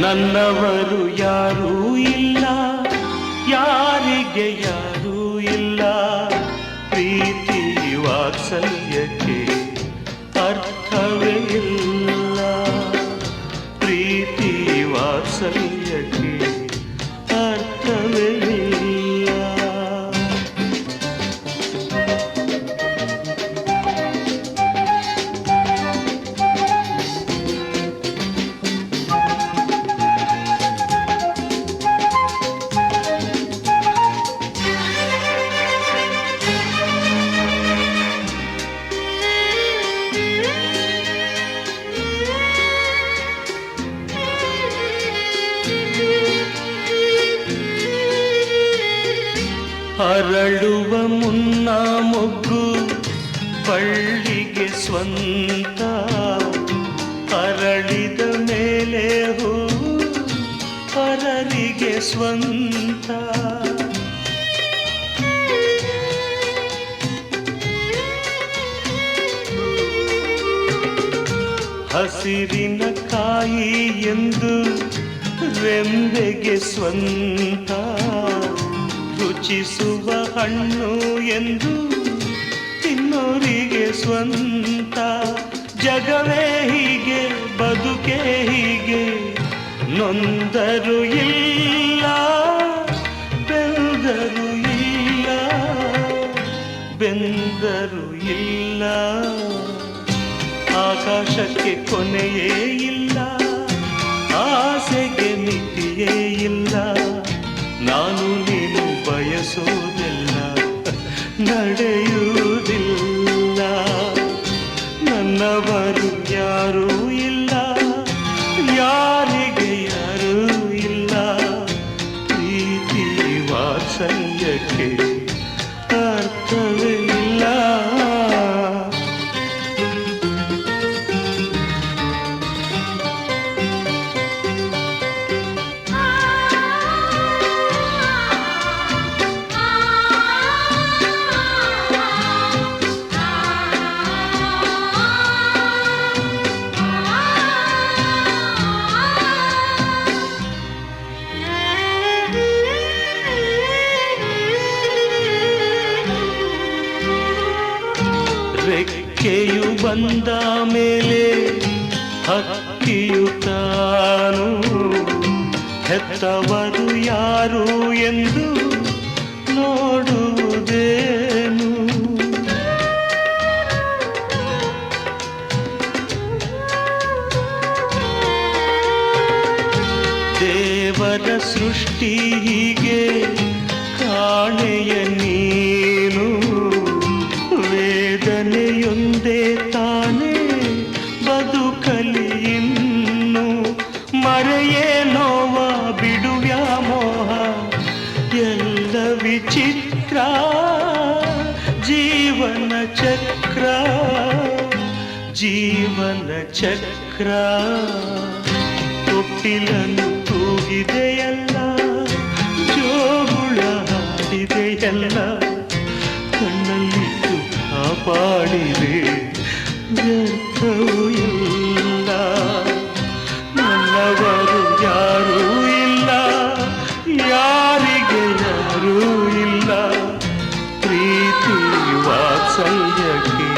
ನನ್ನವರು ಯಾರೂ ಇಲ್ಲ ಯಾರಿಗೆ ಯಾರೂ ಇಲ್ಲ. ಪ್ರೀತಿ ವಾತ್ಸಲ್ಯಕ್ಕೆ ಅರಳುವ ಮುನ್ನ ಮೊಗ್ಗು ಪಳ್ಳಿಗೆ ಸ್ವಂತ. ಅರಳಿದ ಮೇಲೆ ಹೂ ಪರರಿಗೆ ಸ್ವಂತ. ಹಸಿರಿನ ಕಾಯಿ ಎಂದು ರೆಂಬೆಗೆ ಸ್ವಂತ. ರುಚಿಸುವ ಹಣ್ಣು ಎಂದು ತಿನ್ನೋರಿಗೆ ಸ್ವಂತ, ಜಗವೇ ಹೀಗೆ, ಬದುಕೆ ಹೀಗೆ. ನೊಂದರು ಇಲ್ಲ, ಬೆಂದರು ಇಲ್ಲ ಬೆಂದರು ಇಲ್ಲ. ಆಕಾಶಕ್ಕೆ ಕೊನೆಯೇ ಇಲ್ಲ. ನಡೆಯುವುದಿಲ್ಲ ನನ್ನವರು ಯಾರೂ? ರೆಕ್ಕೆಯು ಬಂದ ಮೇಲೆ ಹಕ್ಕಿಯು ತಾನು ಹೆತ್ತವರು ಯಾರು ಎಂದು ನೋಡುವುದೇನು? ದೇವರ ಸೃಷ್ಟಿ ಹೀಗೆ ಕಾಣೆಯ ನೀನು ಎಲ್ಲ ವಿಚಿತ್ರ ಜೀವನ ಚಕ್ರ ಜೀವನ ಚಕ್ರ ತೊಟ್ಟಿಲನ್ನು ತೂಗಿದೆಯಲ್ಲ ಜೋಗುಳ ಹಾಡಿದೆಯಲ್ಲ ಕಣ್ಣಲ್ಲಿಟ್ಟು ಕಾಪಾಡಿದೆ ವ್ಯರ್ಥವೂ ಇಲ್ಲ ಯಾರೂ ಇಲ್ಲ ಪ್ರೀತಿ ವಾತ್ಸಲ್ಯಕ್ಕೆ